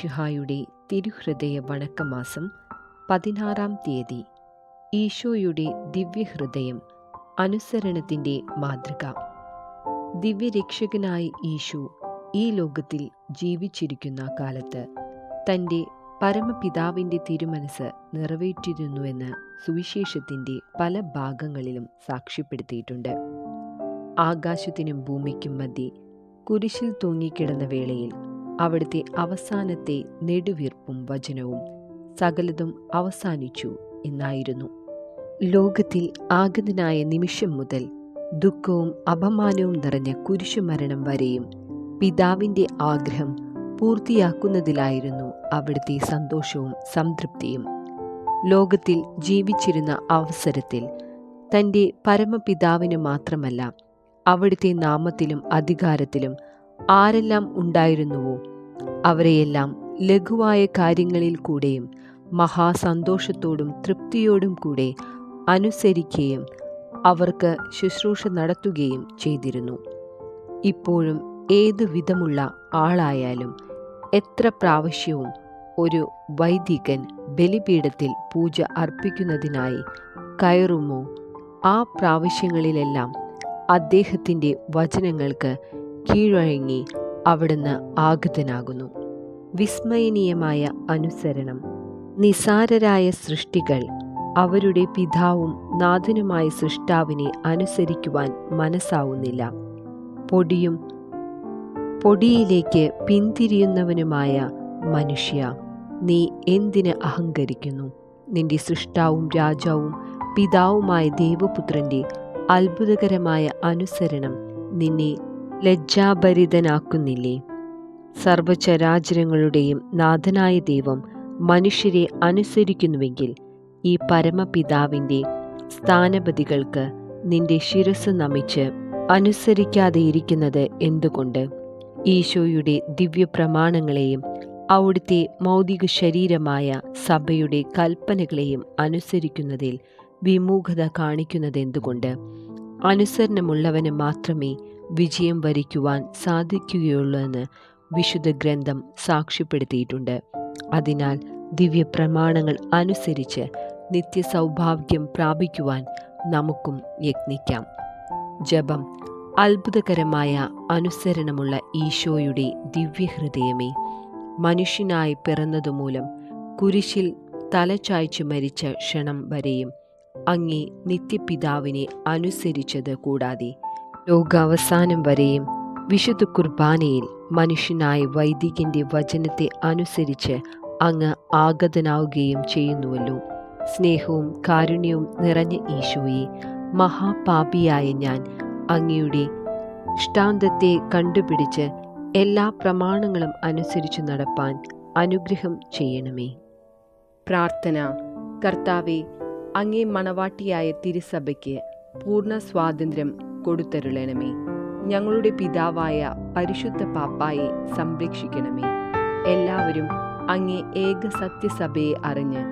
മിശിഹായുടെ തിരുഹൃദയ വണക്കമാസം പതിനാറാം തീയതി. ഈശോയുടെ ദിവ്യഹൃദയം അനുസരണത്തിന്റെ മാതൃക. ദിവ്യരക്ഷകനായ ഈശോ ഈ ലോകത്തിൽ ജീവിച്ചിരിക്കുന്ന കാലത്ത് തന്റെ പരമപിതാവിന്റെ തിരുമനസ് നിറവേറ്റിരുന്നുവെന്ന് സുവിശേഷത്തിന്റെ പല ഭാഗങ്ങളിലും സാക്ഷ്യപ്പെടുത്തിയിട്ടുണ്ട്. ആകാശത്തിനും ഭൂമിക്കും മധ്യേ കുരിശിൽ തൂങ്ങിക്കിടന്ന വേളയിൽ അവിടുത്തെ അവസാനത്തെ നെടുവീർപ്പും വചനവും സകലതും അവസാനിച്ചു എന്നായിരുന്നു. ലോകത്തിൽ ആഗതനായ നിമിഷം മുതൽ ദുഃഖവും അപമാനവും നിറഞ്ഞ കുരിശുമരണം വരെയും പിതാവിന്റെ ആഗ്രഹം പൂർത്തിയാക്കുന്നതിലായിരുന്നു അവിടുത്തെ സന്തോഷവും സംതൃപ്തിയും. ലോകത്തിൽ ജീവിച്ചിരുന്ന അവസരത്തിൽ തന്റെ പരമപിതാവിന് മാത്രമല്ല അവിടുത്തെ നാമത്തിലും അധികാരത്തിലും ആരെല്ലാം ഉണ്ടായിരുന്നുവോ അവരെയെല്ലാം ലഘുവായ കാര്യങ്ങളിൽ കൂടെയും മഹാസന്തോഷത്തോടും തൃപ്തിയോടും കൂടെ അനുസരിക്കുകയും അവർക്ക് ശുശ്രൂഷ നടത്തുകയും ചെയ്തിരുന്നു. ഇപ്പോഴും ഏതു വിധമുള്ള ആളായാലും എത്ര പ്രാവശ്യവും ഒരു വൈദികൻ ബലിപീഠത്തിൽ പൂജ അർപ്പിക്കുന്നതിനായി കയറുമോ ആ പ്രാവശ്യങ്ങളിലെല്ലാം അദ്ദേഹത്തിന്റെ വചനങ്ങൾക്ക് കീഴഴങ്ങി അവിടുന്ന് ആഗതനാകുന്നു. വിസ്മയനീയമായ അനുസരണം. നിസാരരായ സൃഷ്ടികൾ അവരുടെ പിതാവും നാഥനുമായ സൃഷ്ടാവിനെ അനുസരിക്കുവാൻ മനസ്സാവുന്നില്ല. പൊടിയും പൊടിയിലേക്ക് പിന്തിരിയുന്നവനുമായ മനുഷ്യ നീ എന്തിന് അഹങ്കരിക്കുന്നു? നിന്റെ സൃഷ്ടാവും രാജാവും പിതാവുമായ ദേവപുത്രന്റെ അത്ഭുതകരമായ അനുസരണം നിന്നെ ലജ്ജാഭരിതനാക്കുന്നില്ലേ? സർവചരാചരങ്ങളുടെയും നാഥനായ ദൈവം മനുഷ്യരെ അനുസരിക്കുന്നുവെങ്കിൽ ഈ പരമപിതാവിന്റെ സ്ഥാനപതികൾക്ക് നിന്റെ ശിരസ് നമിച്ച് അനുസരിക്കാതെയിരിക്കുന്നത് എന്തുകൊണ്ട്? ഈശോയുടെ ദിവ്യപ്രമാണങ്ങളെയും അവിടുത്തെ മൗതിക ശരീരമായ സഭയുടെ കൽപ്പനകളെയും അനുസരിക്കുന്നതിൽ വിമുഖത കാണിക്കുന്നതെന്തുകൊണ്ട്? അനുസരണമുള്ളവന് മാത്രമേ വിജയം വരിക്കുവാൻ സാധിക്കുകയുള്ളൂ എന്ന് വിശുദ്ധ ഗ്രന്ഥം സാക്ഷ്യപ്പെടുത്തിയിട്ടുണ്ട്. അതിനാൽ ദിവ്യ പ്രമാണങ്ങൾ അനുസരിച്ച് നിത്യസൗഭാഗ്യം പ്രാപിക്കുവാൻ നമുക്കും യത്നിക്കാം. ജപം അത്ഭുതകരമായ അനുസരണമുള്ള ഈശോയുടെ ദിവ്യഹൃദയമേ മനുഷ്യനായി പിറന്നതുമൂലം കുരിശിൽ തലചായ്ച്ചു മരിച്ച ക്ഷണം വരെയും അങ്ങേ നിത്യപിതാവിനെ അനുസരിച്ചത് കൂടാതെ ലോകാവസാനം വരെയും വിശുദ്ധ കുർബാനയിൽ മനുഷ്യനായ വൈദികന്റെ വചനത്തെ അനുസരിച്ച് അങ്ങ് ആഗതനാവുകയും ചെയ്യുന്നുവല്ലോ. സ്നേഹവും കാരുണ്യവും നിറഞ്ഞ ഈശോയെ മഹാപാപിയായ ഞാൻ അങ്ങയുടെ ഇഷ്ടാന്തത്തെ കണ്ടുപിടിച്ച് എല്ലാ പ്രമാണങ്ങളും അനുസരിച്ച് നടപ്പാൻ അനുഗ്രഹം ചെയ്യണമേ. പ്രാർത്ഥന. കർത്താവെ അങ്ങേ മണവാട്ടിയായ തിരുസഭയ്ക്ക് പൂർണ സ്വാതന്ത്ര്യം കൊടുത്തരുളണമേ. ഞങ്ങളുടെ പിതാവായ പരിശുദ്ധ പാപ്പായെ സംരക്ഷിക്കണമേ. എല്ലാവരും അങ്ങേ ഏക സത്യസഭയെ അറിഞ്ഞ്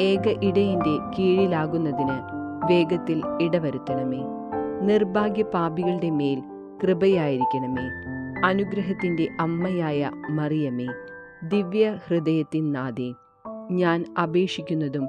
ഏക ഇടയിന്റെ കീഴിലാകുന്നതിന് വേഗത്തിൽ ഇടവരുത്തണമേ. നിർഭാഗ്യ പാപികളുടെ മേൽ കൃപയായിരിക്കണമേ. അനുഗ്രഹത്തിന്റെ അമ്മയായ മറിയമേ ദിവ്യ ഹൃദയത്തിൻ നാദേ ഞാൻ അപേക്ഷിക്കുന്നതും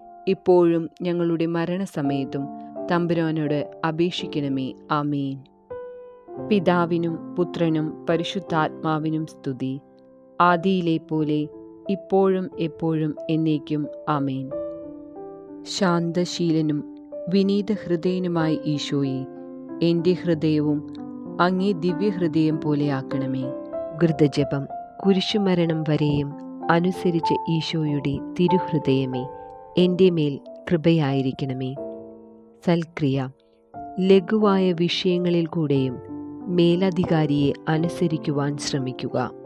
ഇപ്പോഴും ഞങ്ങളുടെ മരണസമയത്തും തമ്പുരാനോട് അപേക്ഷിക്കണമേ. ആമീൻ. പിതാവിനും പുത്രനും പരിശുദ്ധാത്മാവിനും സ്തുതി. ആദിയിലെ പോലെ ഇപ്പോഴും എപ്പോഴും എന്നേക്കും. ആമേൻ. ശാന്തശീലനും വിനീത ഹൃദയനുമായി ഈശോയെ എന്റെ ഹൃദയവും അങ്ങേ ദിവ്യഹൃദയം പോലെയാക്കണമേ ഗൃതജപം കുരിശുമരണം വരെയും അനുസരിച്ച ഈശോയുടെ തിരുഹൃദയമേ. എന്റെ മേൽ കൃപയായിരിക്കണമേ. സൽക്രിയ ലഘുവായ വിഷയങ്ങളിൽ കൂടെയും മേലധികാരിയെ അനുസരിക്കുവാൻ ശ്രമിക്കുക.